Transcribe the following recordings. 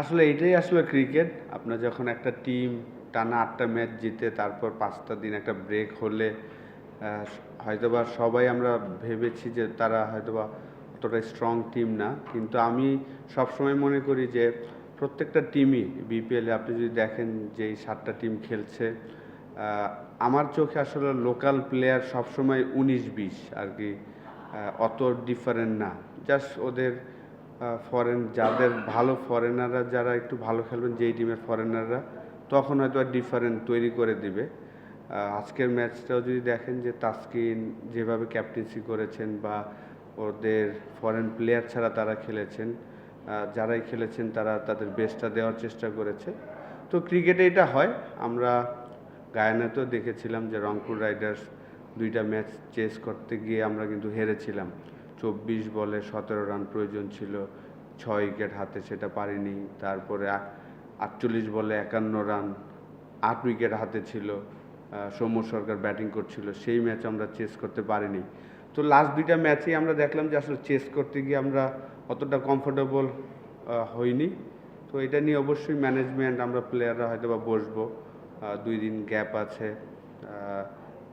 আসলে এটাই আসলে ক্রিকেট আপনার যখন একটা টিম টানা আটটা ম্যাচ জিতে, তারপর পাঁচটা দিন একটা ব্রেক হলে হয়তোবা সবাই আমরা ভেবেছি যে তারা হয়তোবা অতটা স্ট্রং টিম না। কিন্তু আমি সবসময় মনে করি যে প্রত্যেকটা টিমই বিপিএলে আপনি যদি দেখেন যে এই সাতটা টিম খেলছে আমার চোখে আসলে লোকাল প্লেয়ার সবসময় উনিশ বিশ আর কি অত ডিফারেন্ট না। জাস্ট ওদের ফরেন যাদের ভালো ফরেনাররা যারা একটু ভালো খেলবেন, যেই টিমের ফরেনাররা তখন হয়তো আর ডিফারেন্ট তৈরি করে দিবে। আজকের ম্যাচটাও যদি দেখেন যে তাসকিন যেভাবে ক্যাপ্টেন্সি করেছেন বা ওদের ফরেন প্লেয়ার ছাড়া তারা খেলেছেন যারাই খেলেছেন তারা তাদের বেস্টটা দেওয়ার চেষ্টা করেছে। তো ক্রিকেটে এটা হয়। আমরা গায়ানাতেও দেখেছিলাম যে রংপুর রাইডার্স দুইটা ম্যাচ চেস করতে গিয়ে আমরা কিন্তু হেরেছিলাম। চব্বিশ বলে সতেরো রান প্রয়োজন ছিল, ছয় উইকেট হাতে সেটা পারিনি। তারপরে আটচল্লিশ বলে একান্ন রান, আট উইকেট হাতে ছিল সৌম্য সরকার ব্যাটিং করছিল, সেই ম্যাচ আমরা চেস করতে পারিনি। তো লাস্ট দুইটা ম্যাচেই আমরা দেখলাম যে আসলে চেস করতে গিয়ে আমরা অতটা কমফোর্টেবল হইনি। তো এটা নিয়ে অবশ্যই ম্যানেজমেন্ট আমরা প্লেয়াররা হয়তো বা বসবো দুই দিন গ্যাপ আছে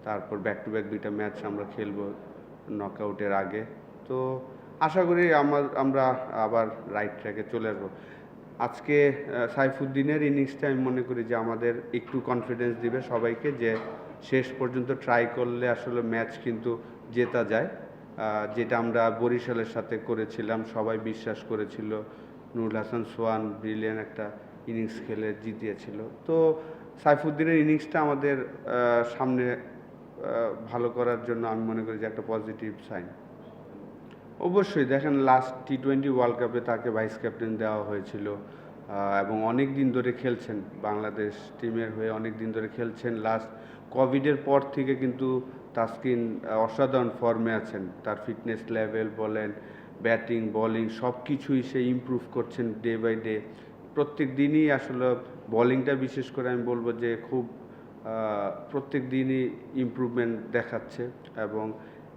তারপর ব্যাক টু ব্যাক দুইটা ম্যাচ আমরা খেলব নকআউটের আগে। তো আশা করি আমার, আমরা আবার রাইট ট্র্যাকে চলে আসব। আজকে সাইফুদ্দিনের ইনিংসটা আমি মনে করি যে আমাদের একটু কনফিডেন্স দিবে সবাইকে যে শেষ পর্যন্ত ট্রাই করলে আসলে ম্যাচ কিন্তু জেতা যায়। যেটা আমরা বরিশালের সাথে করেছিলাম, সবাই বিশ্বাস করেছিল। নুরুল হাসান সোয়ান ব্রিলিয়ান একটা ইনিংস খেলে জিতিয়েছিল। তো সাইফুদ্দিনের ইনিংসটা আমাদের সামনে ভালো করার জন্য আমি মনে করি যে একটা পজিটিভ সাইন অবশ্যই, দেখেন লাস্ট টি টোয়েন্টি ওয়ার্ল্ড কাপে তাকে ভাইস ক্যাপ্টেন দেওয়া হয়েছিল এবং অনেক দিন ধরে খেলছেন, বাংলাদেশ টিমের হয়ে অনেক দিন ধরে খেলছেন। লাস্ট কোভিডের পর থেকে কিন্তু তাসকিন অসাধারণ ফর্মে আছেন। তার ফিটনেস লেভেল বলেন ব্যাটিং বোলিং সব কিছুই সে ইমপ্রুভ করছেন ডে বাই ডে প্রত্যেক দিনই আসলে বোলিংটা বিশেষ করে আমি বলব যে খুব প্রত্যেক দিনই ইমপ্রুভমেন্ট দেখাচ্ছে, এবং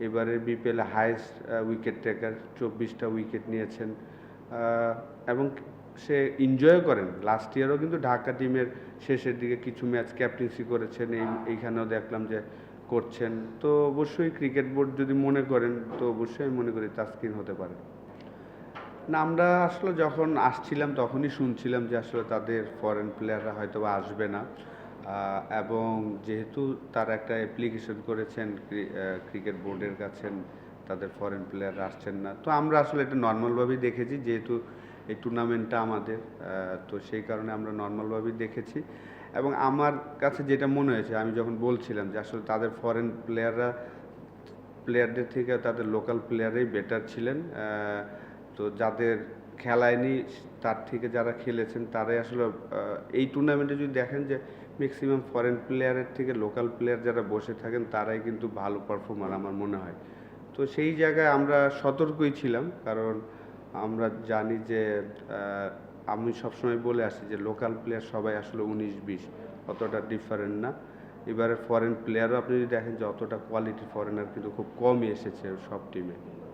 এবারে বিপিএল হাইস্ট উইকেট টেকার চব্বিশটা উইকেট নিয়েছেন। এবং সে এনজয় করেন। লাস্ট ইয়ারও কিন্তু ঢাকা টিমের শেষের দিকে কিছু ম্যাচ ক্যাপ্টেন্সি করেছেন। এই, এইখানেও দেখলাম যে করছেন। তো অবশ্যই ক্রিকেট বোর্ড যদি মনে করেন, তো অবশ্যই আমি মনে করি তাস্কিন হতে পারে। না, আমরা আসলে যখন আসছিলাম, তখনই শুনছিলাম যে আসলে তাদের ফরেন প্লেয়াররা হয়তো আসবে না। এবং যেহেতু তার একটা অ্যাপ্লিকেশন করেছেন ক্রিকেট বোর্ডের কাছে, তাদের ফরেন প্লেয়ার আসছেন না। তো আমরা আসলে এটা নর্মালভাবেই দেখেছি, যেহেতু এই টুর্নামেন্টটা আমাদের তো সেই কারণে আমরা নর্মালভাবেই দেখেছি। এবং আমার কাছে যেটা মনে হয়েছে, আমি যখন বলছিলাম যে আসলে তাদের ফরেন প্লেয়াররা প্লেয়ারদের থেকে তাদের লোকাল প্লেয়ারেই বেটার ছিলেন তো যাদের খেলায়নি, তার থেকে যারা খেলেছেন, তারাই আসলে এই টুর্নামেন্টে যদি দেখেন যে ম্যাক্সিমাম ফরেন প্লেয়ারের থেকে লোকাল প্লেয়ার যারা বসে থাকেন, তারাই কিন্তু ভালো পারফর্মার আমার মনে হয়। তো সেই জায়গায় আমরা সতর্কই ছিলাম, কারণ আমরা জানি যে আমি সবসময় বলে আসি যে লোকাল প্লেয়ার সবাই আসলে উনিশ বিশ, অতটা ডিফারেন্ট না। এবারে ফরেন প্লেয়ারও আপনি যদি দেখেন যে অতটা কোয়ালিটি ফরেনার কিন্তু খুব কমই এসেছে সব টিমে